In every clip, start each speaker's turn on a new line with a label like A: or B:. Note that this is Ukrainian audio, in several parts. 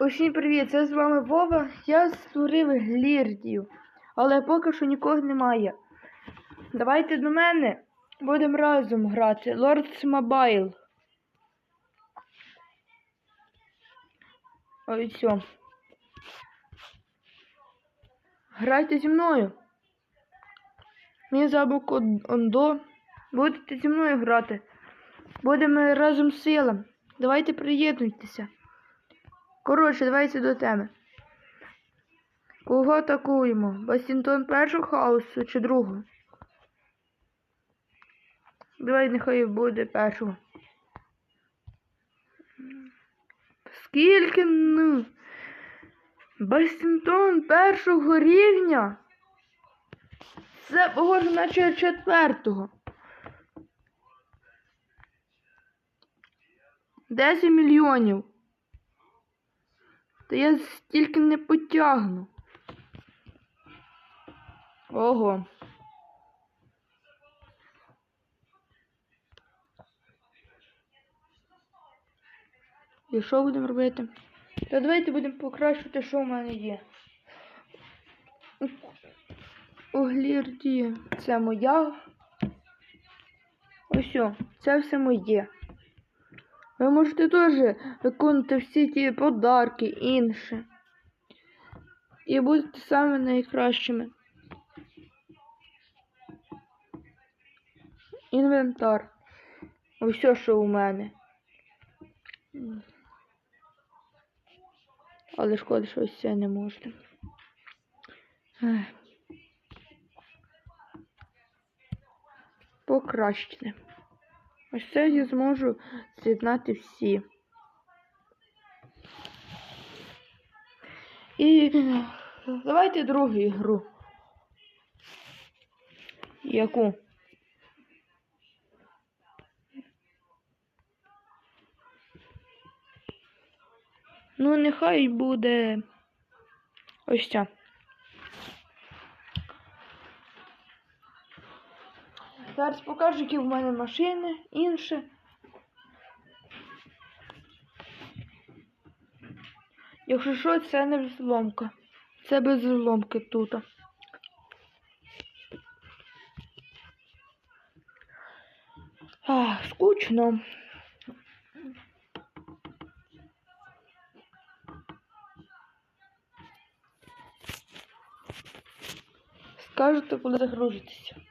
A: Усім привіт! Це з вами Вова. Я створив глірдію, але поки що нікого немає. Давайте до мене будемо разом грати. Lords Mobile. Ой, все. Грайте зі мною. Мій забук Ондо. Будете зі мною грати. Будемо разом силам. Давайте приєднуйтеся. Коротше, давайте до теми. Кого атакуємо? Бастінтон першого хаосу чи другого? Давай нехай буде першого. Скільки ну? Бастінтон першого рівня? Це похоже наче четвертого. 10 мільйонів. Та я стільки не потягну. Ого. І що будемо робити? Та давайте будемо покращувати, що в мене є. Оглірді, це моя. Ось, це все моє. Ви можете теж виконувати всі ті подарки інше. І будете саме найкращими. Інвентар. Ось що у мене. Але шкода, що ось це не можна. Покращити. Ось це я зможу з'єднати всі. І давайте другу ігру. Яку? Ну, нехай буде ось ця. Зараз покажу, які в мене машини, інше. Якщо що, це не взломка. Це без взломки тут. Ах, скучно. Скажете, коли загрузитися.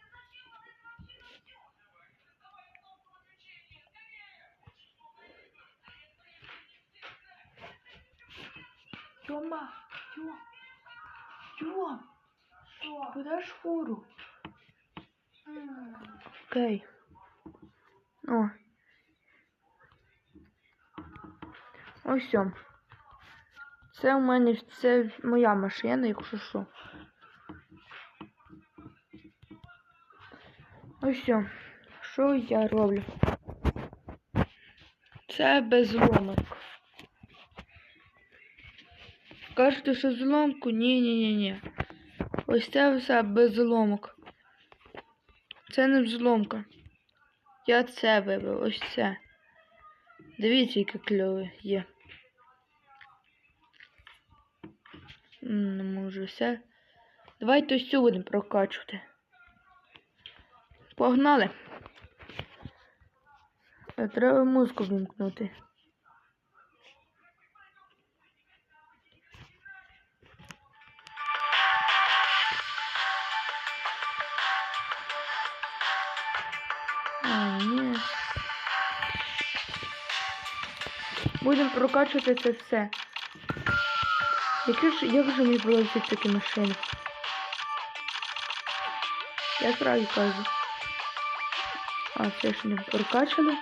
A: Тьома, Тьом, Тьом,
B: Що?
A: подаш фуру.
B: М,
A: Окей. О. Ось о. Це у мене це моя машина, якщо що. Ось о. Що я роблю? Це без зломок. Кажете, що зломку? Ні, ні, ні, ні. Ось це все без зломок. Це не взломка. Я це вибив, ось це. Дивіться, яке кльове є. Не можу все. Давайте ось цю будемо прокачувати. Погнали. Е, Треба музику вімкнути. Будемо прокачувати це все. Які ж, як же мені було всі такі машини? Я справді кажу. А, все ж не прокачали.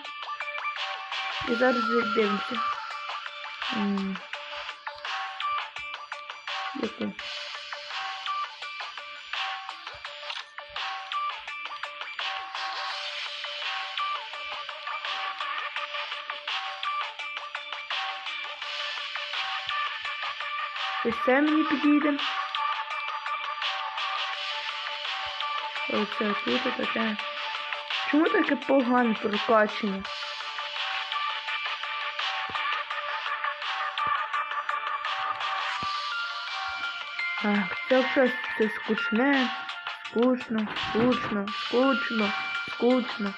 A: І зараз дивимося. М. Ось це мені підійде. Оце тут таке. Чому таке погане прокачення? Ах, це все скучне, скучно, скучно, скучно, скучно.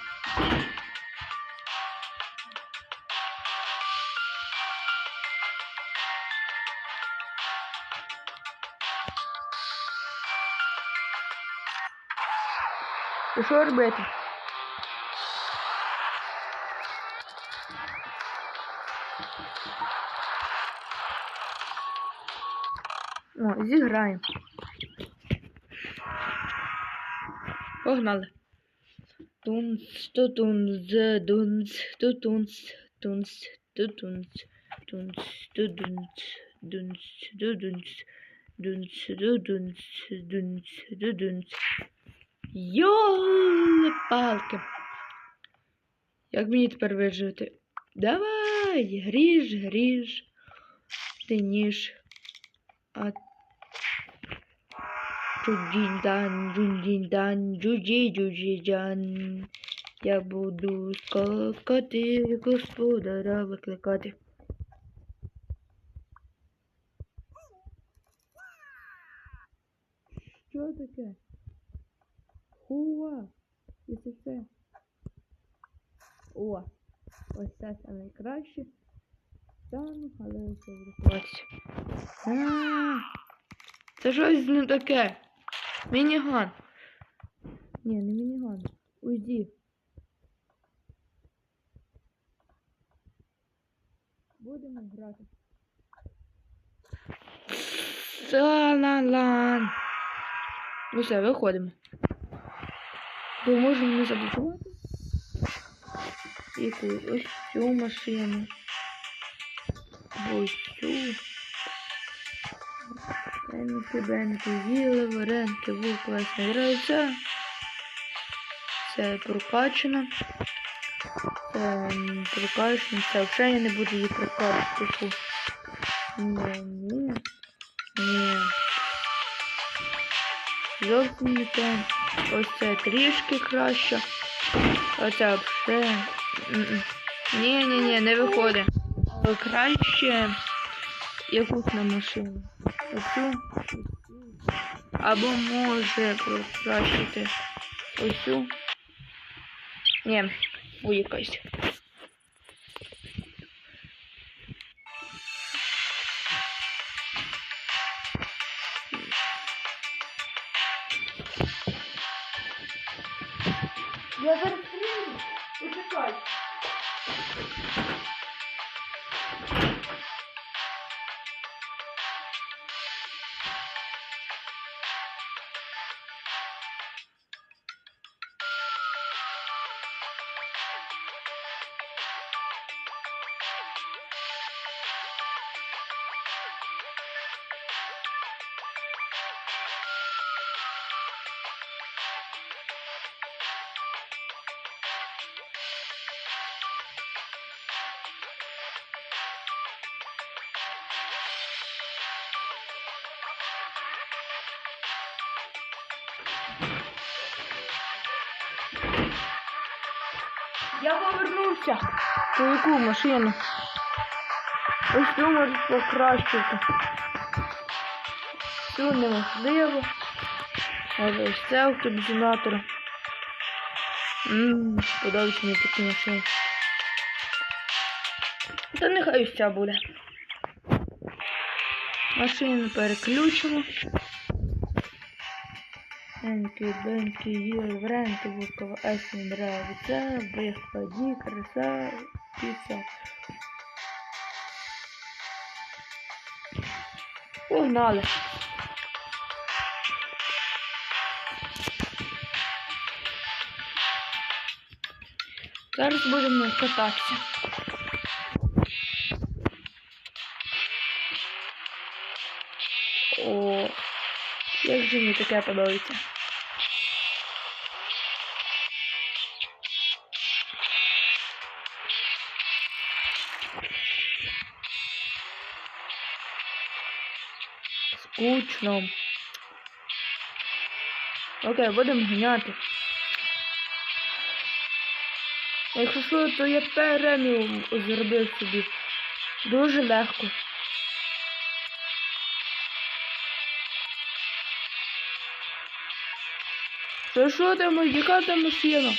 A: І що робити? О, зіграємо. Погнали. Тунц, тутунц, дунц, тутунц, тунц, тутунц, тунц, тудунц, дунц, дудунц, дунц, дудунц, дунц, дудунц. Йоли-палки. Як мені тепер вижити? Давай, гріж, гріж. Ти ніж. А Джуджін-дан, джуджін-дан, джуджі-джуджі-джан. Я буду скакати, господаря викликати. Що таке? Хуа! І це все. О! Ось це найкраще. Стану, але все буде ховатися. А, Це щось не таке. Мініган. Ні, не мініган. Уйди. Будемо грати. Салалан. Ну все, виходимо. Бо можемо не заблокувати. Яку ось машину. Ось цю. Бенки, бенки, їли, варенки, вук, класно грається. Це прокачано. Це м, прокачано. Це взагалі я не буду її прокачувати. Ні, ні. Ні. Не те. Ось це трішки краще. Оце взагалі. М-м. Ні, ні, ні, не виходить. Але краще якусь на машину. Оцю. Або може покращити оцю. Ні, у
B: Я
A: повернувся. То яку машину? Ось цю можеш покращити. Цю неможливо. Але ось це автобізонатор. Ммм, подобається мені такі машини. Та нехай ось ця буде. Машину переключимо. Энки, бенки, юр, вренки, вулкова, ес не нравится, краса, піца. Погнали. Зараз будемо кататися. Як же мені таке подобається. Скучно. Окей, будемо ганяти. Якщо що, то я преміум зробив собі. Дуже легко. Пишемо, яка там машина.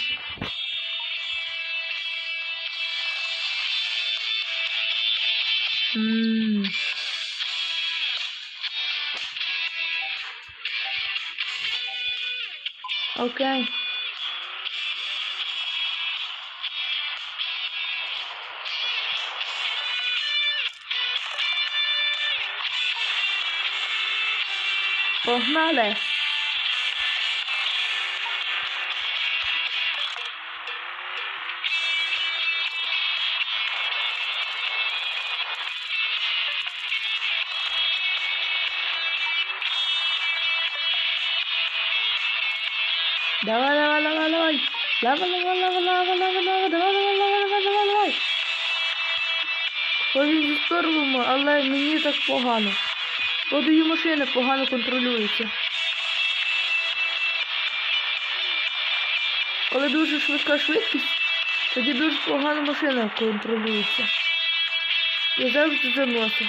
A: Окей. Погнали. Давай, давай, давай, давай. Давай, давай, давай, давай, давай, давай, давай, давай, давай, давай, давай, давай. Хоч здорово, але мені так погано. Водою машини погано контролюються. Коли дуже швидка швидкість, тоді дуже погано машина контролюється. Я завжди заносив.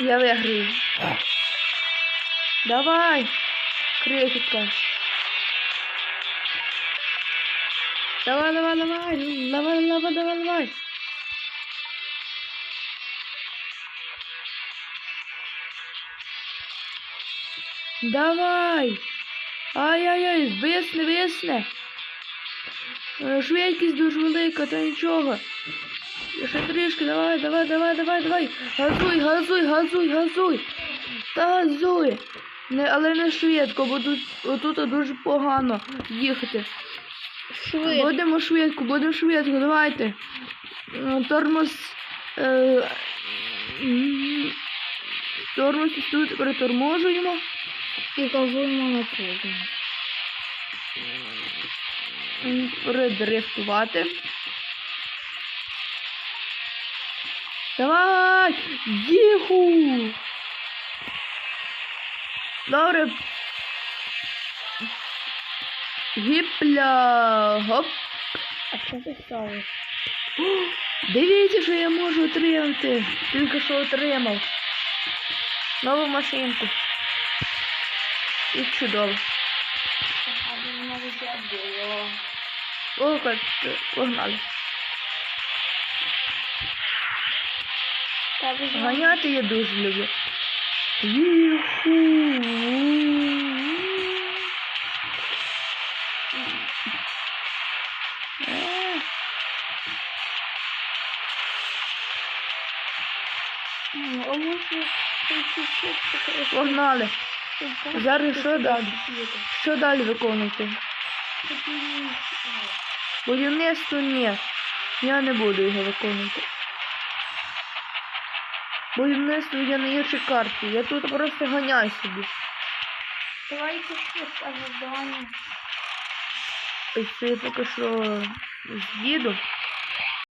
A: Я виграю. Давай, крикетка. Давай, давай, давай, давай, давай, давай, давай. Давай. Ай-яй-яй, висне, висне. Е, Швидкість дуже велика, та нічого. Я Ще трішки, давай, давай, давай, давай, давай. Газуй, газуй, газуй, газуй. Та газуй. Не, але не швидко, бо тут, отут дуже погано їхати.
B: Швидко.
A: Будемо швидко, будемо швидко, давайте. Е, Тормоз. Е, тормоз тут переторможуємо.
B: І газуємо на трубу.
A: М, Передрифтувати. Давай! Їху! Добре. Гіпля. Гоп.
B: А що ти ставиш?
A: Дивіться, що я можу отримати. Тільки що отримав. Нову машинку. І чудово. О, це, погнали. Ганяти я дуже люблю. Погнали. Зараз що далі? Що далі виконувати? Будівництво ні. Я не буду його виконувати. Будівництво я на іншій карті. Я тут просто ганяю собі.
B: Давайте щось ожидання.
A: Це я поки що з'їду.